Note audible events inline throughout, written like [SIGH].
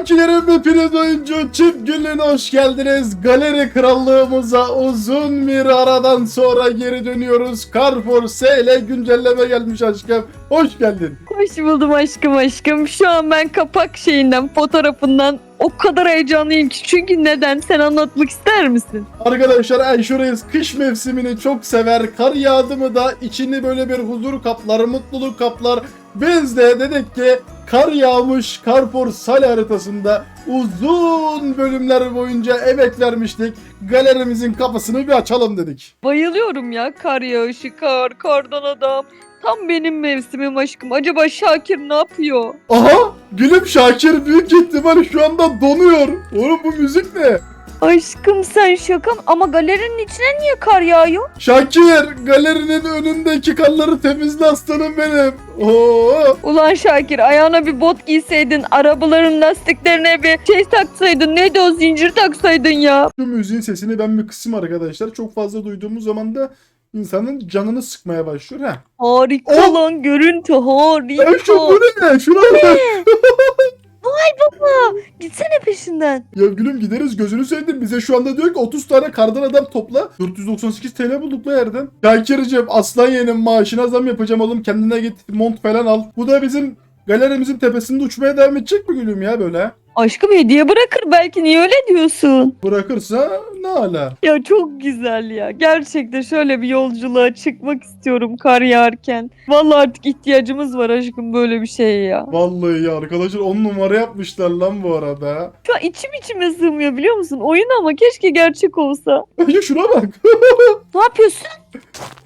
Kankilerim hepiniz oyuncu çift günlüğüne hoş geldiniz. Galeri krallığımıza uzun bir aradan sonra geri dönüyoruz. Carrefour S ile güncelleme gelmiş aşkım. Hoş geldin. Hoş buldum aşkım aşkım. Şu an ben kapak şeyinden, fotoğrafından o kadar heyecanlıyım ki. Çünkü neden? Sen anlatmak ister misin? Arkadaşlar Enşureyiz kış mevsimini çok sever. Kar yağdı mı da içini böyle bir huzur kaplar, mutluluk kaplar. Biz de dedik ki kar yağmış Carrefour Sale haritasında uzun bölümler boyunca emek vermiştik. Galerimizin kapısını bir açalım dedik. Bayılıyorum ya. Kar yağışı, kar, kardan adam. Tam benim mevsimim aşkım. Acaba Şakir ne yapıyor? Aha! Gülüm Şakir büyük ihtimal şu anda donuyor. Oğlum bu müzik ne? Aşkım sen şaka mı? Ama galerinin içine niye kar yağıyor? Şakir galerinin önündeki karları temizle aslanım benim. Oo! Ulan Şakir ayağına bir bot giyseydin, arabaların lastiklerine bir şey taksaydın, neydi o zincir taksaydın ya. Şu müziğin sesini ben bir kısım arkadaşlar. Çok fazla duyduğumuz zaman da insanın canını sıkmaya başlıyor. ha. Harika Oh! lan görüntü harika. Ay şu bu ne? Şuna bak. [LAUGHS] Gitsene peşinden. Ya gülüm gideriz gözünü sevdim. Bize şu anda diyor ki 30 tane kardan adam topla. 498 TL bulduk la yerden. Şakir'cim aslan yeğenim maaşına zam yapacağım oğlum. Kendine git mont falan al. Bu da bizim galerimizin tepesinde uçmaya devam edecek mi gülüm ya böyle? Aşkım hediye bırakır belki niye öyle diyorsun? Bırakırsa ne ala. Ya çok güzel ya. Gerçekten şöyle bir yolculuğa çıkmak istiyorum kar yağarken. Vallahi artık ihtiyacımız var aşkım böyle bir şeye ya. Vallahi ya arkadaşlar 10 numara yapmışlar lan bu arada. Şu an içim içime sığmıyor biliyor musun? Oyun ama keşke gerçek olsa. [LAUGHS] Ay şuna bak. Ne yapıyorsun?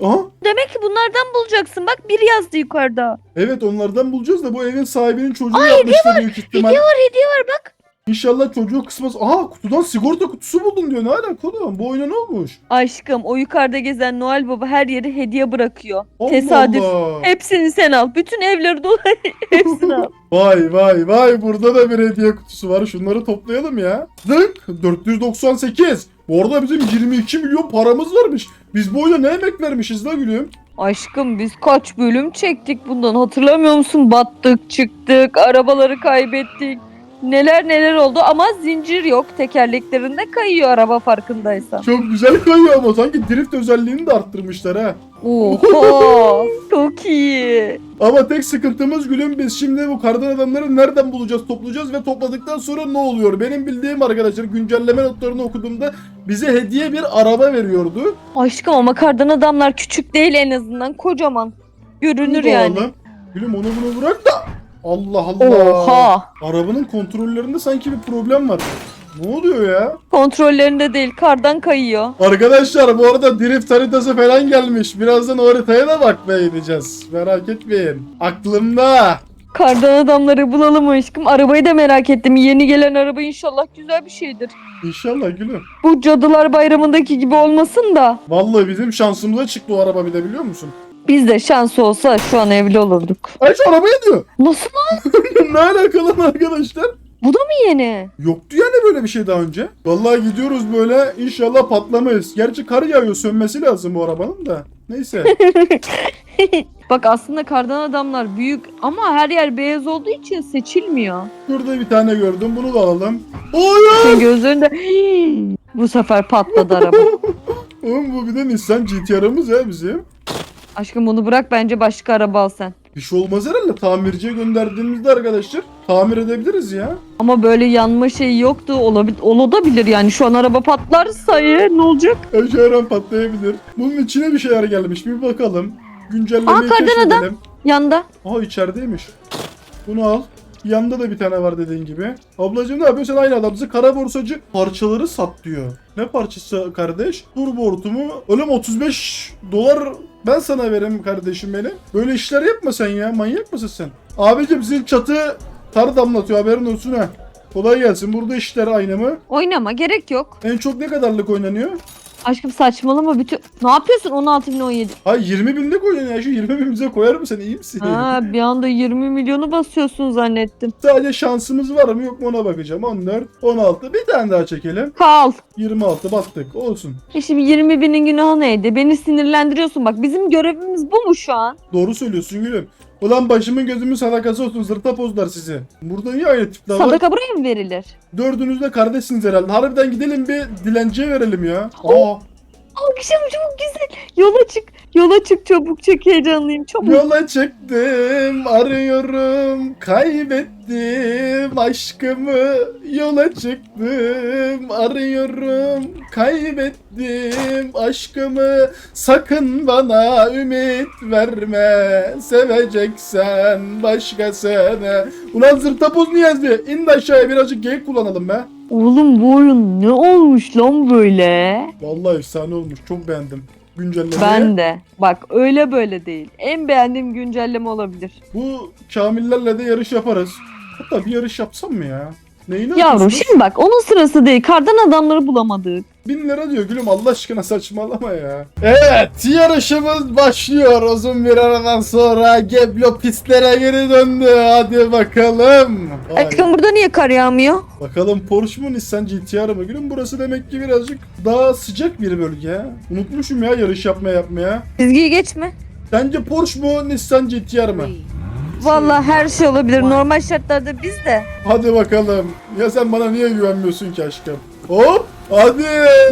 Aha. Demek ki bunlardan bulacaksın. Bak biri yazdı yukarıda. Evet onlardan bulacağız da bu evin sahibinin çocuğu yapmışlar büyük ihtimal. Hediye var hediye var bak. İnşallah çocuğu kısmaz. Aha kutudan sigorta kutusu buldun diyor. Ne alaka oğlum? Bu oyuna ne olmuş? Aşkım o yukarıda gezen Noel Baba her yere hediye bırakıyor. Allah Tesadüf. Allah. Hepsini sen al. Bütün evleri dolu. [LAUGHS] Hepsini al. [LAUGHS] Vay vay vay burada da bir hediye kutusu var. Şunları toplayalım ya. Zınk 498. Bu arada bizim 22 milyon paramız varmış. Biz bu oyuna ne emek vermişiz la gülüm? Aşkım biz kaç bölüm çektik bundan hatırlamıyor musun? Battık, çıktık, arabaları kaybettik. Neler neler oldu ama zincir yok. Tekerleklerinde kayıyor araba farkındaysan. Çok güzel kayıyor ama sanki drift özelliğini de arttırmışlar ha. Oha! [LAUGHS] çok iyi. Ama tek sıkıntımız gülüm biz şimdi bu kardan adamları nereden bulacağız, toplayacağız ve topladıktan sonra ne oluyor? Benim bildiğim arkadaşlar güncelleme notlarını okuduğumda bize hediye bir araba veriyordu. Aşkım ama kardan adamlar küçük değil en azından kocaman. Görünür yani. Gülüm onu bunu bırak da. Allah Allah. Oha! Arabanın kontrollerinde sanki bir problem var. Ne oluyor ya? Kontrollerinde değil kardan kayıyor. Arkadaşlar bu arada drift haritası falan gelmiş. Birazdan o haritaya da bakmaya gideceğiz. Merak etmeyin. Aklımda. Kardan adamları bulalım aşkım. Arabayı da merak ettim. Yeni gelen araba inşallah güzel bir şeydir. İnşallah gülüm. Bu cadılar bayramındaki gibi olmasın da. Vallahi bizim şansımıza çıktı o araba bir de biliyor musun? Biz de şans olsa şu an evli olurduk. Ay şu arabaya diyor. Nasıl [LAUGHS] ne alakalı lan arkadaşlar? mı yeni? Yoktu yani böyle bir şey daha önce. Vallahi gidiyoruz böyle inşallah patlamayız. Gerçi kar yağıyor sönmesi lazım bu arabanın da. Neyse. [LAUGHS] Bak aslında kardan adamlar büyük ama her yer beyaz olduğu için seçilmiyor. Şurada bir tane gördüm bunu da alalım. Senin gözlerinde [GASPS] bu sefer patladı araba. [LAUGHS] Oğlum bu bir de Nissan GT-R'ımız ya bizim. Aşkım bunu bırak bence başka araba al sen. Bir şey olmaz herhalde. Tamirciye gönderdiğimizde arkadaşlar tamir edebiliriz ya. Ama böyle yanma şeyi yoktu. Olabil olabilir yani. Şu an araba patlarsa ya, ne olacak? Her şey her an patlayabilir. Bunun içine bir şeyler gelmiş. Bir bakalım. Güncellemeyi Aa, kardan adam. keşfedelim. Yanda. Aha içerideymiş. Bunu al. Yanında da bir tane var dediğin gibi. Ablacığım ne yapıyorsun? Sen aynı adamsın. Kara borsacı parçaları sat diyor. Ne parçası kardeş? Turbo hortumu. Oğlum 35 dolar ben sana veririm kardeşim benim. Böyle işler yapma sen ya. Manyak mısın sen? Abicim sizin çatı tar damlatıyor haberin olsun ha. Kolay gelsin. Burada işler aynı mı? Oynama gerek yok. En çok ne kadarlık oynanıyor? Aşkım saçmalama bütün... Ne yapıyorsun 16 bin 17? Ay 20 binlik oynanıyor. Şu 20 bin bize koyar mısın? İyi misin? Ha bir anda 20 milyonu basıyorsun zannettim. Sadece şansımız var mı yok mu ona bakacağım. 14, 16. Bir tane daha çekelim. Kal. 26 battık. Olsun. E şimdi 20 binin günahı neydi? Beni sinirlendiriyorsun bak bizim görevimiz bu mu şu an? Doğru söylüyorsun gülüm. Ulan başımın gözümün sadakası olsun zırta pozlar sizi. Burada niye aynı tipler var? Sadaka buraya mı verilir? Dördünüz de kardeşsiniz herhalde. Harbiden gidelim bir dilenciye verelim ya. Aa, Akşam çok güzel. Yola çık. Yola çık çabuk çok heyecanlıyım çabuk. yola çıktım arıyorum kaybettim aşkımı yola çıktım arıyorum kaybettim aşkımı sakın bana ümit verme seveceksen başkasını Ulan zırtapoz Niyazi in de aşağıya birazcık geyik kullanalım be Oğlum bu oyun ne olmuş lan böyle? Vallahi efsane olmuş çok beğendim güncellemeyi Ben de. Bak öyle böyle değil. En beğendiğim güncelleme olabilir. Bu Kamillerle de yarış yaparız. Hatta bir yarış yapsam mı ya? Neyini Yavrum atıyorsunuz? şimdi bak onun sırası değil. Kardan adamları bulamadık. Bin lira diyor gülüm Allah aşkına saçmalama ya. Evet yarışımız başlıyor uzun bir aradan sonra Geblo pistlere geri döndü hadi bakalım. Vay. Aşkım burada niye kar yağmıyor? Bakalım Porsche mu Nissan GTR mı gülüm burası demek ki birazcık daha sıcak bir bölge. Unutmuşum ya yarış yapmaya yapmaya. Çizgiyi geçme. Sence Porsche mu Nissan GTR mı? Vallahi her şey olabilir. Normal şartlarda biz de. Hadi bakalım. Ya sen bana niye güvenmiyorsun ki aşkım? Hop hadi.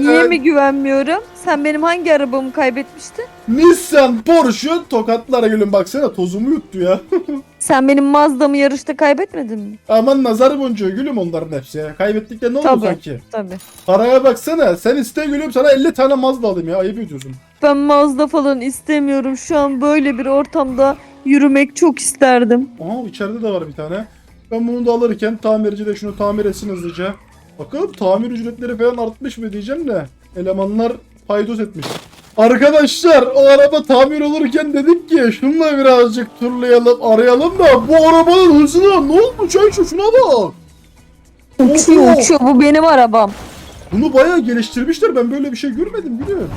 Niye mi güvenmiyorum? Sen benim hangi arabamı kaybetmiştin? Nissan Porsche tokatlara gülüm baksana tozumu yuttu ya. [LAUGHS] Sen benim Mazda'mı yarışta kaybetmedin mi? Aman nazar boncuğu gülüm onların hepsi ya. Kaybettikleri ne oldu Tabii. sanki? Tabii. Paraya baksana. Sen iste gülüm sana 50 tane Mazda alayım ya. Ayıp ediyorsun. Ben Mazda falan istemiyorum. Şu an böyle bir ortamda yürümek çok isterdim. Aha içeride de var bir tane. Ben bunu da alırken tamirci de şunu tamir etsin hızlıca. Bakalım tamir ücretleri falan artmış mı diyeceğim de. Elemanlar paydos etmiş. Arkadaşlar o araba tamir olurken dedik ki şununla birazcık turlayalım arayalım da bu arabanın hızına ne olmuş Ayşe şuna bak. Uçuyor uçuyor. Bu benim arabam. Bunu bayağı geliştirmişler ben böyle bir şey görmedim biliyorum.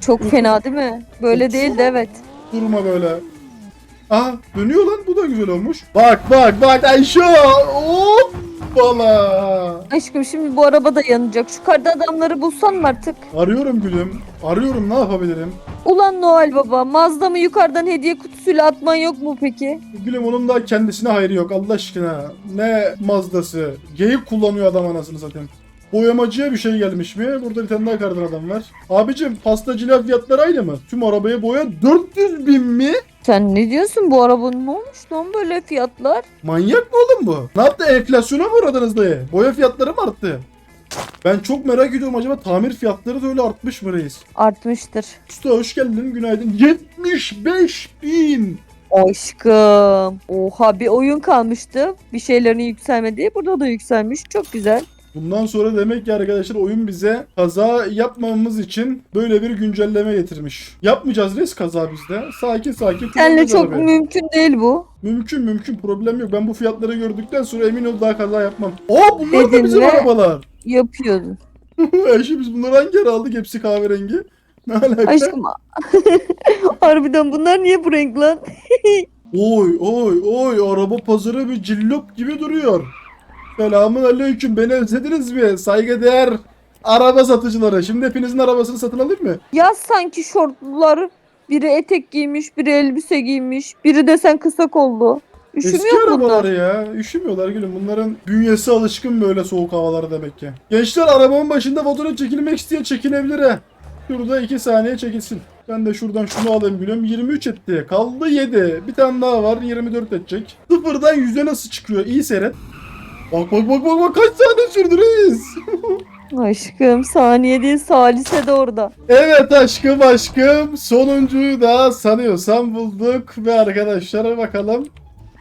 Çok fena değil mi? Böyle değildi evet. Durma böyle. Aa dönüyor lan bu da güzel olmuş. Bak bak bak Ayşe hop bala. Aşkım şimdi bu araba da yanacak. Şu karda adamları bulsan mı artık? Arıyorum gülüm. Arıyorum ne yapabilirim? Ulan Noel Baba Mazda'mı yukarıdan hediye kutusuyla atman yok mu peki? Gülüm onun da kendisine hayrı yok Allah aşkına. Ne Mazda'sı. Geyik kullanıyor adam anasını satayım. Boyamacıya bir şey gelmiş mi? Burada bir tane daha kardan adam var. Abicim pastacıyla fiyatları aynı mı? Tüm arabaya boya 400 bin mi? Sen ne diyorsun bu arabanın ne olmuş lan böyle fiyatlar? Manyak mı oğlum bu? Ne yaptı enflasyona mı uğradınız dayı? Boya fiyatları mı arttı? Ben çok merak ediyorum acaba tamir fiyatları da öyle artmış mı reis? Artmıştır. Usta hoş geldin günaydın. 75 bin. Aşkım. Oha bir oyun kalmıştı. Bir şeylerin yükselmediği. Burada da yükselmiş. Çok güzel. Bundan sonra demek ki arkadaşlar oyun bize kaza yapmamamız için böyle bir güncelleme getirmiş. Yapmayacağız reis kaza bizde. Sakin sakin. Kullanacağız çok arabayı. mümkün değil bu. Mümkün mümkün problem yok. Ben bu fiyatları gördükten sonra emin ol daha kaza yapmam. Aa bunlar da Dedin bizim ve- arabalar. Yapıyordun. [LAUGHS] Ayşe biz bunları hangi ara aldık? Hepsi kahverengi. Ne alaka? Aşkım. [LAUGHS] Harbiden bunlar niye bu renk lan? [LAUGHS] Oy oy oy araba pazarı bir cillop gibi duruyor. Selamun aleyküm beni özlediniz mi? Saygıdeğer araba satıcıları. Şimdi hepinizin arabasını satın alayım mı? Ya sanki şortlular biri etek giymiş, biri elbise giymiş, biri desen kısa kollu. Eski Üşümüyor mu arabalar bunlar? ya. Üşümüyorlar gülüm. Bunların bünyesi alışkın böyle soğuk havalara demek ki. Gençler arabanın başında fotoğraf çekilmek isteyen çekinebilir he. Şurada 2 saniye çekilsin. Ben de şuradan şunu alayım gülüm. 23 etti. Kaldı 7. Bir tane daha var. 24 edecek. Sıfırdan 100'e nasıl çıkıyor? İyi seyret. Bak bak bak bak bak kaç saniye sürdü reis. [LAUGHS] Aşkım saniye değil salise de orada. Evet aşkım aşkım. Sonuncuyu da sanıyorsam bulduk. Ve arkadaşlar bakalım.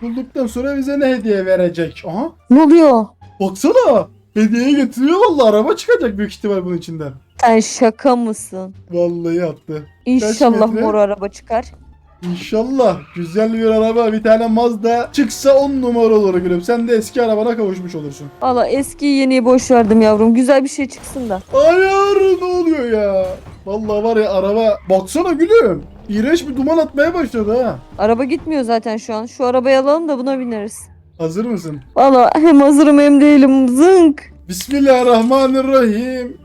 Bulduktan sonra bize ne hediye verecek? Aha. Ne oluyor? Baksana. Hediye getiriyor valla araba çıkacak büyük ihtimal bunun içinden. Sen şaka mısın? Vallahi attı. İnşallah metre? mor araba çıkar. İnşallah güzel bir araba bir tane Mazda çıksa 10 numara olur gülüm. Sen de eski arabana kavuşmuş olursun. Valla eskiyi yeniyi boş verdim yavrum. Güzel bir şey çıksın da. Hayır ne oluyor ya? Vallahi var ya araba baksana gülüm. İğrenç bir duman atmaya başladı ha. Araba gitmiyor zaten şu an. Şu arabayı alalım da buna bineriz. Hazır mısın? Valla hem hazırım hem değilim. Zınk. Bismillahirrahmanirrahim.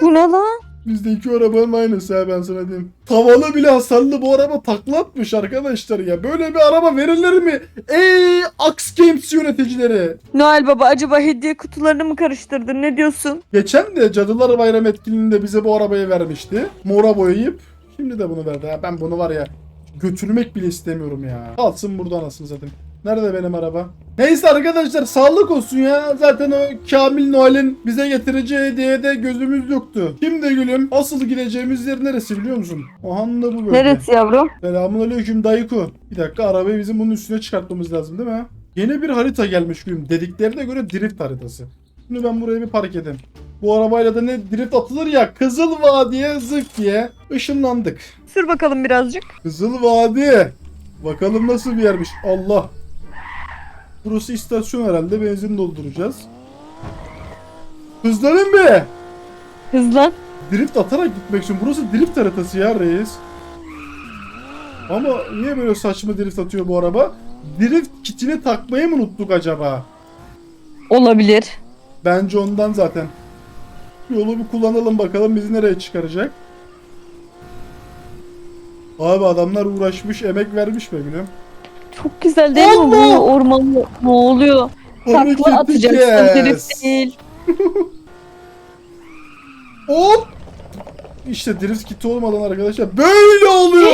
Bu ne lan? Bizdeki arabanın aynısı ha ben sana diyeyim. Tavalı bile hasarlı bu araba takla atmış arkadaşlar ya. Böyle bir araba verilir mi? Ey Ax Games yöneticileri. Noel Baba acaba hediye kutularını mı karıştırdın? Ne diyorsun? Geçen de Cadılar Bayramı etkinliğinde bize bu arabayı vermişti. Mora boyayıp şimdi de bunu verdi. Ya ben bunu var ya götürmek bile istemiyorum ya. Kalsın burada anasını satayım. Nerede benim araba? Neyse arkadaşlar sağlık olsun ya. Zaten o Kamil Noel'in bize getireceği hediyede gözümüz yoktu. Şimdi gülüm asıl gideceğimiz yer neresi biliyor musun? O han da bu bölge. Neresi yavrum? Selamun aleyküm dayıku. Bir dakika arabayı bizim bunun üstüne çıkartmamız lazım değil mi? Yeni bir harita gelmiş gülüm. Dediklerine göre drift haritası. Şimdi ben buraya bir park edeyim. Bu arabayla da ne drift atılır ya Kızıl Vadi'ye zık diye ışınlandık. Sür bakalım birazcık. Kızıl Vadi. Bakalım nasıl bir yermiş. Allah. Burası istasyon herhalde. Benzin dolduracağız. Hızlanın be. Hızlan. Drift atarak gitmek için. Burası drift haritası ya reis. Ama niye böyle saçma drift atıyor bu araba? Drift kitini takmayı mı unuttuk acaba? Olabilir. Bence ondan zaten. Yolu bir kullanalım bakalım bizi nereye çıkaracak. Abi adamlar uğraşmış, emek vermiş be gülüm. Çok güzel değil mi Allah! bu orman? Ne oluyor? Takla Hareketli atacaksın. kes. Drift değil. [LAUGHS] Hop! İşte drift kiti olmadan arkadaşlar böyle oluyor.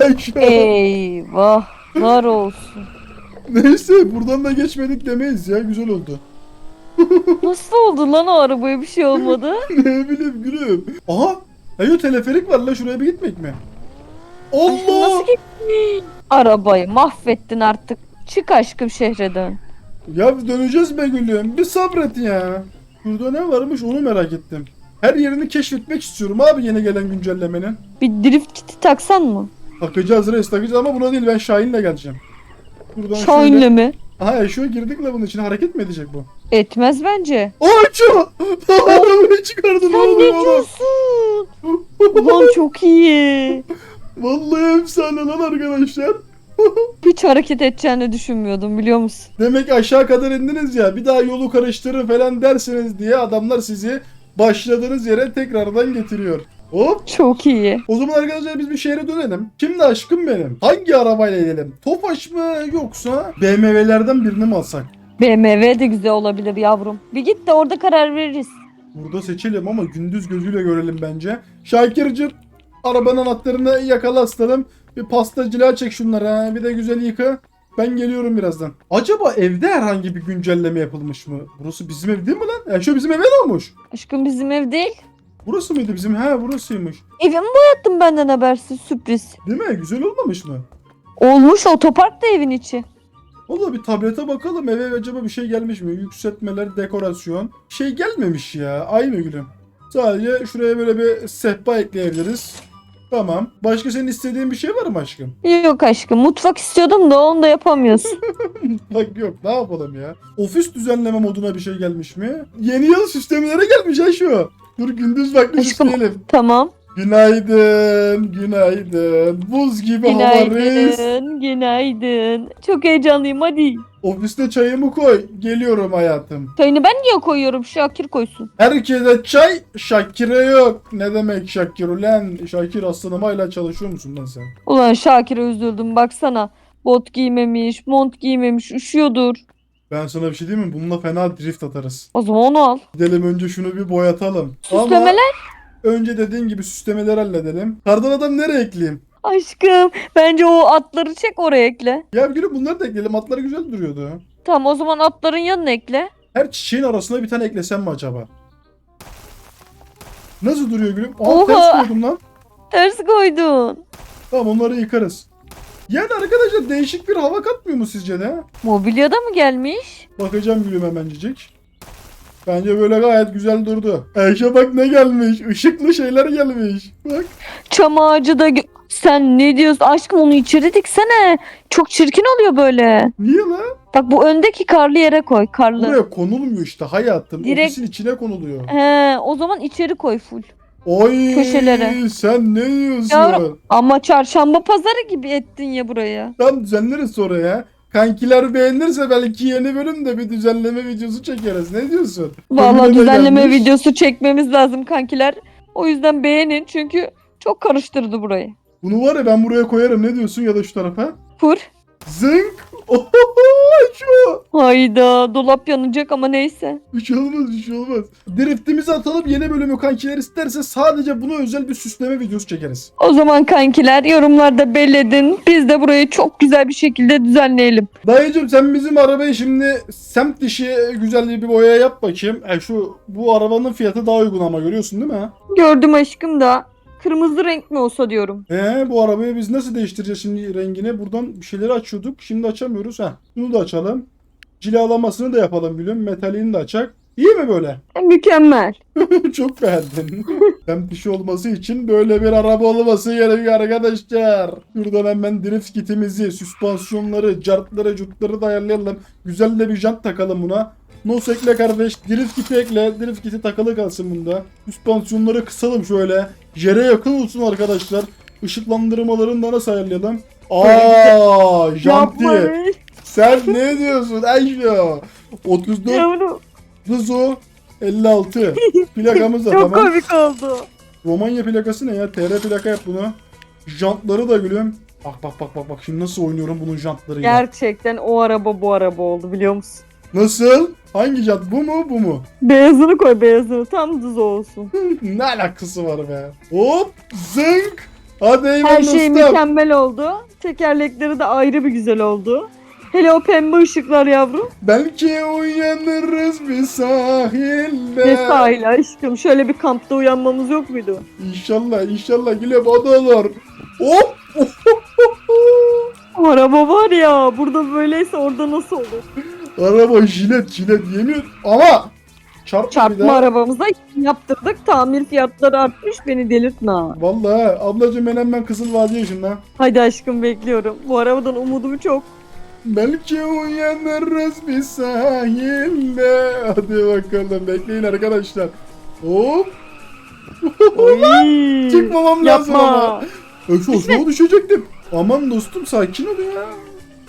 Ay şu an- Eyvahlar olsun. Neyse buradan da geçmedik demeyiz ya güzel oldu. [LAUGHS] Nasıl oldu lan o arabaya bir şey olmadı? [LAUGHS] ne bileyim gülüm. Aha! Ayo teleferik var la şuraya bir gitmek mi? Allah! nasıl gittin? Arabayı mahvettin artık. Çık aşkım şehre dön. Ya döneceğiz be gülüm. Bir sabret ya. Burada ne varmış onu merak ettim. Her yerini keşfetmek istiyorum abi yeni gelen güncellemenin. Bir drift kiti taksan mı? Takacağız reis takacağız ama buna değil ben Şahin'le geleceğim. Buradan Şahin'le şöyle... mi? Aha şu girdik la bunun için hareket mi edecek bu? Etmez bence. Şu! Arabayı çıkardı ne Sen ne oluyor oğlum? diyorsun? [LAUGHS] Ulan çok iyi. Vallahi efsane lan arkadaşlar. [LAUGHS] Hiç hareket edeceğini düşünmüyordum biliyor musun? Demek aşağı kadar indiniz ya bir daha yolu karıştırın falan dersiniz diye adamlar sizi başladığınız yere tekrardan getiriyor. Hop. Çok iyi. O zaman arkadaşlar biz bir şehre dönelim. Kimdi aşkım benim? Hangi arabayla gidelim? Tofaş mı yoksa BMW'lerden birini mi alsak? BMW de güzel olabilir yavrum. Bir git de orada karar veririz. Burada seçelim ama gündüz gözüyle görelim bence. Şakir'cim arabanın anahtarını yakala aslanım. Bir pastacılığa çek şunları ha. Bir de güzel yıka. Ben geliyorum birazdan. Acaba evde herhangi bir güncelleme yapılmış mı? Burası bizim ev değil mi lan? Ya şu bizim eve ne olmuş? Aşkım bizim ev değil. Burası mıydı bizim? He burasıymış. Evimi boyattım benden habersiz sürpriz. Değil mi? Güzel olmamış mı? Olmuş otopark da evin içi. Valla bir tablete bakalım eve acaba bir şey gelmiş mi? Yükseltmeler, dekorasyon. Şey gelmemiş ya. Ay mı gülüm? Sadece şuraya böyle bir sehpa ekleyebiliriz. Tamam. Başka senin istediğin bir şey var mı aşkım? Yok aşkım mutfak istiyordum da onu da yapamıyorsun. [LAUGHS] Bak yok ne yapalım ya. Ofis düzenleme moduna bir şey gelmiş mi? Yeni yıl süslemelere gelmiş ha şu. Dur gündüz vakti Aşkım. süsleyelim. tamam. Günaydın, günaydın. Buz gibi hava reis. Günaydın, günaydın. Çok heyecanlıyım hadi. Ofiste çayımı koy. Geliyorum hayatım. Çayını ben niye koyuyorum? Şakir koysun. Herkese çay, Şakir'e yok. Ne demek Şakir ulan? Şakir aslanım hala çalışıyor musun lan sen? Ulan Şakir'e üzüldüm baksana. Bot giymemiş, mont giymemiş, üşüyordur. Ben sana bir şey diyeyim mi? Bununla fena drift atarız. O zaman onu al. Gidelim önce şunu bir boyatalım. Süslemeler. Ama önce dediğin gibi süslemeleri halledelim. Kardan adam nereye ekleyeyim? Aşkım bence o atları çek oraya ekle. Ya gülüm bunları da ekleyelim. Atları güzel duruyordu. Tamam o zaman atların yanına ekle. Her çiçeğin arasına bir tane eklesem mi acaba? Nasıl duruyor gülüm? Aa Oha! ters koydum lan. Ters koydun. Tamam onları yıkarız. Yani arkadaşlar değişik bir hava katmıyor mu sizce de? Mobilyada mı gelmiş? Bakacağım gülüm hemencik. Bence böyle gayet güzel durdu. Ayşe bak ne gelmiş. Işıklı şeyler gelmiş. Bak. Çam ağacı da... gö- Sen ne diyorsun? Aşkım onu içeri diksene. Çok çirkin oluyor böyle. Niye lan? Bak bu öndeki karlı yere koy. Karlı. Buraya konulmuyor işte hayatım. Direkt- Ofisin içine konuluyor. He, o zaman içeri koy full. Oy Köşelere. sen ne diyorsun? Yavrum. Ama çarşamba pazarı gibi ettin ya buraya. Tam düzenleriz sonra ya. Kankiler beğenirse belki yeni bölümde bir düzenleme videosu çekeriz. Ne diyorsun? Vallahi Ömrüne düzenleme gelmiş. videosu çekmemiz lazım kankiler. O yüzden beğenin çünkü çok karıştırdı burayı. Bunu var ya ben buraya koyarım. Ne diyorsun ya da şu tarafa? Kur. Zınk. Şu. Hayda dolap yanacak ama neyse. Bir şey olmaz bir şey olmaz. Driftimizi atalım yeni bölümü kankiler isterse sadece buna özel bir süsleme videosu çekeriz. O zaman kankiler yorumlarda belledin. Biz de burayı çok güzel bir şekilde düzenleyelim. Dayıcım sen bizim arabayı şimdi semt dışı güzel bir boya yap bakayım. E şu bu arabanın fiyatı daha uygun ama görüyorsun değil mi? Gördüm aşkım da. Kırmızı renk mi olsa diyorum. Ee bu arabayı biz nasıl değiştireceğiz şimdi rengini? Buradan bir şeyleri açıyorduk. Şimdi açamıyoruz. ha. Bunu da açalım. Cilalamasını da yapalım gülüm. Metaliğini de açak. İyi mi böyle? E, mükemmel. [LAUGHS] Çok beğendim. Hem dışı olması için böyle bir araba olması gerekiyor arkadaşlar. Şuradan hemen drift kitimizi, süspansiyonları, cartları, cutları da ayarlayalım. Güzel de bir jant takalım buna. Nos ekle kardeş. Drift kiti ekle. Drift kiti takılı kalsın bunda. Süspansiyonları kısalım şöyle. Yere yakın olsun arkadaşlar. Işıklandırmalarını da nasıl ayarlayalım? Aa, [LAUGHS] janti. Sen ne diyorsun Ayşe? 34 Yavrum. Rizzo 56. Plakamız da Çok tamam. komik oldu. Romanya plakası ne ya? TR plaka yap bunu. Jantları da gülüm. Bak bak bak bak bak şimdi nasıl oynuyorum bunun jantlarıyla. Gerçekten o araba bu araba oldu biliyor musun? Nasıl? Hangi jant? Bu mu bu mu? Beyazını koy beyazını tam düz olsun. [LAUGHS] ne alakası var be? Hop zınk. Hadi eyvallah Her şey ustam. mükemmel oldu. Tekerlekleri de ayrı bir güzel oldu. Hele o pembe ışıklar yavrum. Belki uyanırız bir sahilde. Ne sahil aşkım. Şöyle bir kampta uyanmamız yok muydu? İnşallah inşallah gülüm o da olur. Hop. O [LAUGHS] araba var ya burada böyleyse orada nasıl olur? Araba jilet jilet yemin ama çarpma, bir Çarpma daha. arabamıza yaptırdık. Tamir fiyatları artmış beni delirtme. ha. Vallahi ablacım ben hemen Kızıl Vadiye ışınla. Hadi aşkım bekliyorum. Bu arabadan umudum çok. Belki uyanırız bir sahilde. Hadi bakalım bekleyin arkadaşlar. Hop [LAUGHS] Oy. çıkmamam lazım ama. Yapma. Öf olsa düşecektim. Aman dostum sakin ol ya.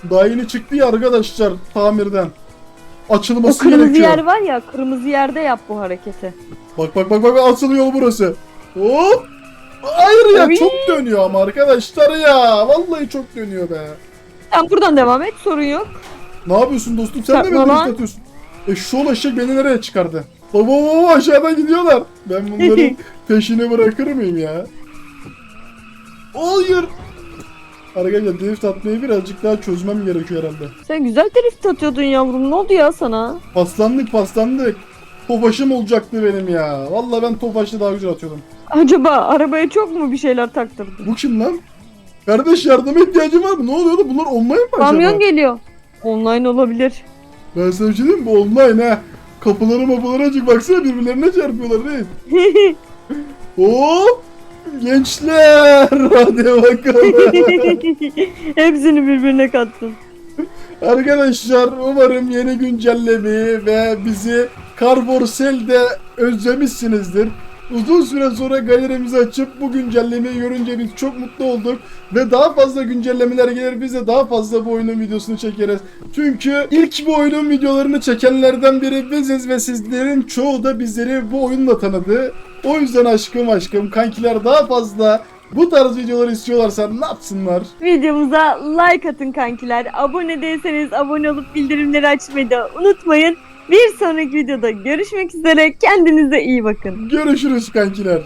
Daha yeni çıktı ya arkadaşlar tamirden. O Açılması kırmızı gerekiyor. yer var ya kırmızı yerde yap bu hareketi. Bak bak bak bak asıl yol burası. Hop. Hayır ya Oy. çok dönüyor ama arkadaşlar ya. Vallahi çok dönüyor be. Sen buradan devam et sorun yok. Ne yapıyorsun dostum? Sen de mi drift atıyorsun? E şu eşek beni nereye çıkardı? Baba baba aşağıdan gidiyorlar. Ben bunların [LAUGHS] peşini bırakır mıyım ya? Hayır. Arkadaşlar drift atmayı birazcık daha çözmem gerekiyor herhalde. Sen güzel drift atıyordun yavrum. Ne oldu ya sana? Paslandık paslandık. Tofaşım olacaktı benim ya. Vallahi ben tofaşlı daha güzel atıyordum. Acaba arabaya çok mu bir şeyler taktırdın? Bu kim lan? Kardeş yardıma ihtiyacın var mı? Ne oluyor oğlum? Bunlar online mı acaba? Kamyon geliyor. Online olabilir. Ben sana bir şey diyeyim mi? Bu online ha. Kapıları mapıları açık baksana birbirlerine çarpıyorlar değil. [LAUGHS] Hop! Gençler! [LAUGHS] Hadi bakalım. [LAUGHS] Hepsini birbirine kattın. Arkadaşlar umarım yeni güncellemeyi ve bizi Carborsel'de özlemişsinizdir. Uzun süre sonra galerimizi açıp bu güncellemeyi görünce biz çok mutlu olduk. Ve daha fazla güncellemeler gelir biz de daha fazla bu oyunun videosunu çekeriz. Çünkü ilk bu oyunun videolarını çekenlerden biri biziz ve sizlerin çoğu da bizleri bu oyunla tanıdı. O yüzden aşkım aşkım kankiler daha fazla bu tarz videolar istiyorlarsa ne yapsınlar? Videomuza like atın kankiler. Abone değilseniz abone olup bildirimleri açmayı da unutmayın. Bir sonraki videoda görüşmek üzere. Kendinize iyi bakın. Görüşürüz kankiler.